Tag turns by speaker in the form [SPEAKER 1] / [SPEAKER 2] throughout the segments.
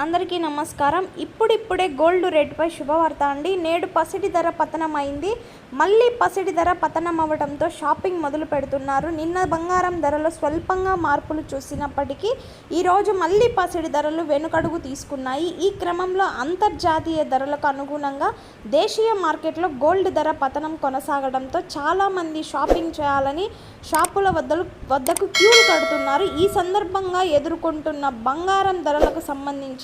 [SPEAKER 1] అందరికీ నమస్కారం. ఇప్పుడిప్పుడే గోల్డ్ రేటుపై శుభవార్త అండి. నేడు పసిడి ధర పతనం అయింది మళ్ళీ పసిడి ధర పతనం అవ్వడంతో షాపింగ్ మొదలు పెడుతున్నారు. నిన్న బంగారం ధరలో స్వల్పంగా మార్పులు చూసినప్పటికీ ఈరోజు మళ్ళీ పసిడి ధరలు వెనుకడుగు తీసుకున్నాయి. ఈ క్రమంలో అంతర్జాతీయ ధరలకు అనుగుణంగా దేశీయ మార్కెట్లో గోల్డ్ ధర పతనం కొనసాగడంతో చాలామంది షాపింగ్ చేయాలని షాపుల వద్దలు వద్దకు క్యూలు కడుతున్నారు. ఈ సందర్భంగా ఎదుర్కొంటున్న బంగారం ధరలకు సంబంధించి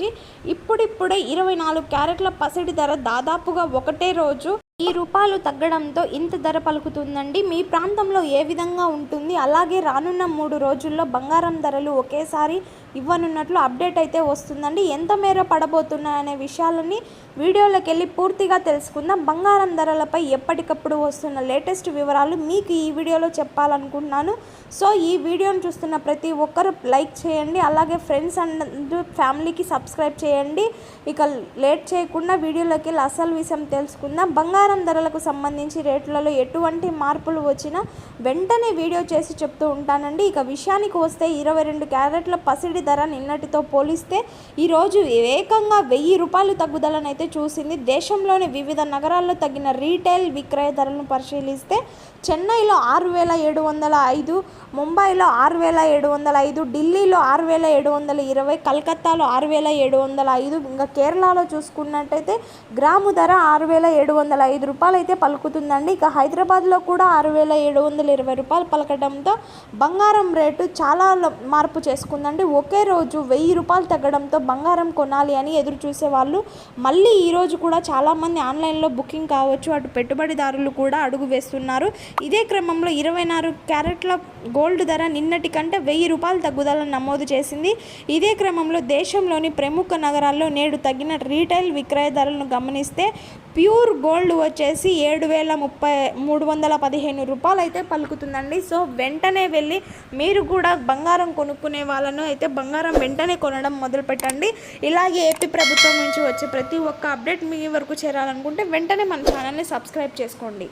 [SPEAKER 1] ఇప్పుడిప్పుడే ఇరవై నాలుగు క్యారెట్ల పసిడి ధర దాదాపుగా ఒకటే రోజు. ఈ రూపాయలు తగ్గడంతో ఇంత ధర పలుకుతుందండి. మీ ప్రాంతంలో ఏ విధంగా ఉంటుంది? అలాగే రానున్న మూడు రోజుల్లో బంగారం ధరలు ఒకేసారి ఇవ్వనున్నట్లు అప్డేట్ అయితే వస్తుందండి. ఎంత మేర పడబోతున్నాయనే విషయాలని వీడియోలోకి వెళ్ళి పూర్తిగా తెలుసుకుందాం. బంగారం ధరలపై ఎప్పటికప్పుడు వస్తున్న లేటెస్ట్ వివరాలు మీకు ఈ వీడియోలో చెప్పాలనుకుంటున్నాను. సో ఈ వీడియోను చూస్తున్న ప్రతి ఒక్కరు లైక్ చేయండి. అలాగే ఫ్రెండ్స్ అండ్ ఫ్యామిలీకి సబ్స్క్రైబ్ చేయండి. ఇక లేట్ చేయకుండా వీడియోలోకి వెళ్ళి అసలు విషయం తెలుసుకుందాం. బంగారం ధరలకు సంబంధించి రేట్లలో ఎటువంటి మార్పులు వచ్చినా వెంటనే వీడియో చేసి చెప్తూ ఉంటానండి. ఇక విషయానికి వస్తే ఇరవై రెండు క్యారెట్ల పసిడి ధర నిన్నటితో పోలిస్తే ఈరోజు ఏకంగా వెయ్యి రూపాయలు తగ్గుదలనైతే చూసింది. దేశంలోని వివిధ నగరాల్లో తగ్గిన రీటైల్ విక్రయ ధరలను పరిశీలిస్తే చెన్నైలో ఆరు వేల ఏడు వందల ఐదు ముంబైలో ఆరు వేల ఏడు వందల ఐదు ఢిల్లీలో ఆరు వేల ఏడు వందల ఇరవై కలకత్తాలో ఆరు వేల ఏడు వందల ఐదు ఇంకా కేరళలో చూసుకున్నట్టయితే గ్రాము ధర ఆరు వేల ఏడు వందల ఐదు రూపాయలు అయితే పలుకుతుందండి. ఇక హైదరాబాద్లో కూడా ఆరు వేల ఏడు వందల ఇరవై రూపాయలు పలకడంతో బంగారం రేటు చాలా మార్పు చేసుకుందండి. ఒకే రోజు వెయ్యి రూపాయలు తగ్గడంతో బంగారం కొనాలి అని ఎదురు చూసే వాళ్ళు మళ్ళీ ఈరోజు కూడా చాలామంది ఆన్లైన్లో బుకింగ్ కావచ్చు అటు పెట్టుబడిదారులు కూడా అడుగు వేస్తున్నారు. ఇదే క్రమంలో ఇరవై నాలుగు క్యారెట్ల గోల్డ్ ధర నిన్నటి కంటే వెయ్యి రూపాయలు తగ్గుదలను నమోదు చేసింది. ఇదే క్రమంలో దేశంలోని ప్రముఖ నగరాల్లో నేడు తగ్గిన రీటైల్ విక్రయ ధరలను గమనిస్తే ప్యూర్ గోల్డ్ వచ్చేసి ఏడు వేల ముప్పై మూడు వందల పదిహేను రూపాయలు అయితే పలుకుతుందండి. సో వెంటనే వెళ్ళి మీరు కూడా బంగారం కొనుక్కునే వాళ్ళను అయితే బంగారం వెంటనే కొనడం మొదలు పెట్టండి. ఇలాగే ఏపీ ప్రభుత్వం నుంచి వచ్చే ప్రతి ఒక్క అప్డేట్ మీ వరకు చేరాలనుకుంటే వెంటనే మన ఛానల్ని సబ్స్క్రైబ్ చేసుకోండి.